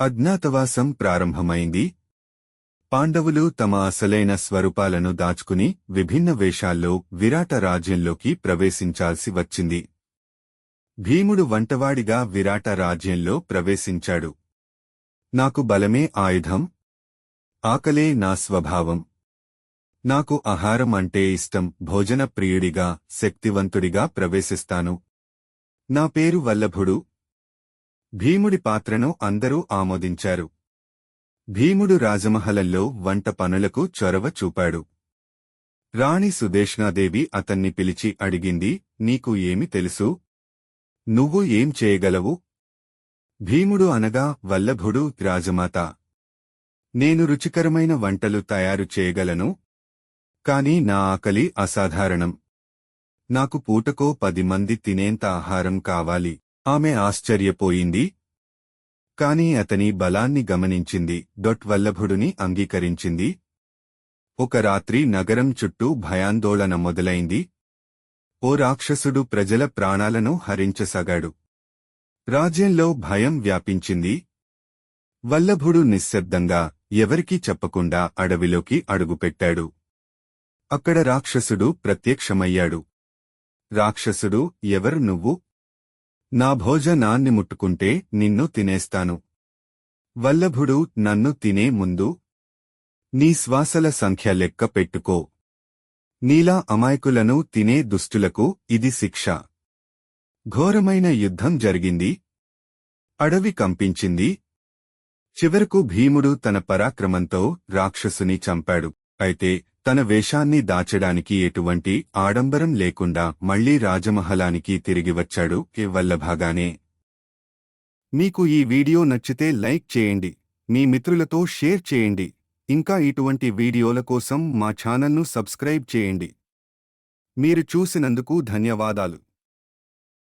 అజ్ఞాతవాసం ప్రారంభమైంది. పాండవులు తమ అసలైన స్వరూపాలను దాచుకుని విభిన్న వేషాల్లో విరాట రాజ్యంలోకి ప్రవేశించాల్సి వచ్చింది. భీముడు వంటవాడిగా విరాట రాజ్యంలో ప్రవేశించాడు. నాకు బలమే ఆయుధం. ఆకలే నా స్వభావం. నాకు ఆహారం అంటే ఇష్టం. భోజన ప్రియుడిగా శక్తివంతుడిగా ప్రవేశిస్తాను. నా పేరు వల్లభుడు. భీముడి పాత్రను అందరూ ఆమోదించారు. భీముడు రాజమహలంలో వంట పనులకు చొరవ చూపాడు. రాణి సుదేష్ణాదేవి అతన్ని పిలిచి అడిగింది నీకు ఏమి తెలుసు? నువ్వు ఏం చేయగలవు? భీముడు అనగా వల్లభుడు రాజమాత నేను రుచికరమైన వంటలు తయారు చేయగలను కాని నా ఆకలి అసాధారణం. నాకు పూటకో పది మంది తినేంత ఆహారం కావాలి. ఆమె ఆశ్చర్యపోయింది. కాని అతని బలాన్ని గమనించింది. డొట్ వల్లభుడిని అంగీకరించింది. ఒక రాత్రి నగరం చుట్టూ భయాందోళన మొదలైంది. ఓ రాక్షసుడు ప్రజల ప్రాణాలను హరించసాగాడు. రాజ్యంలో భయం వ్యాపించింది. వల్లభుడు నిశ్శబ్దంగా ఎవరికీ చెప్పకుండా అడవిలోకి అడుగుపెట్టాడు. అక్కడ రాక్షసుడు ప్రత్యక్షమయ్యాడు. రాక్షసుడు ఎవరు నువ్వు? నా భోజనాన్ని ముట్టుకుంటే నిన్ను తినేస్తాను. వల్లభుడు నన్ను తినే ముందు నీ శ్వాసల సంఖ్య లెక్క పెట్టుకో. నీలా అమాయకులను తినే దుష్టులకు ఇది శిక్ష. ఘోరమైన యుద్ధం జరిగింది. అడవి కంపించింది. చివరకు భీముడు తన పరాక్రమంతో రాక్షసుని చంపాడు. అయితే తన వేషాన్ని దాచడానికి ఎటువంటి ఆడంబరం లేకుండా మళ్ళీ రాజమహలానికి తిరిగి వచ్చాడు కె వల్లభాగానే. మీకు ఈ వీడియో నచ్చితే లైక్ చేయండి మీ మిత్రులతో షేర్ చేయండి ఇంకా ఇటువంటి వీడియోల కోసం మా ఛానల్ను సబ్స్క్రైబ్ చేయండి. మీరు చూసినందుకు ధన్యవాదాలు.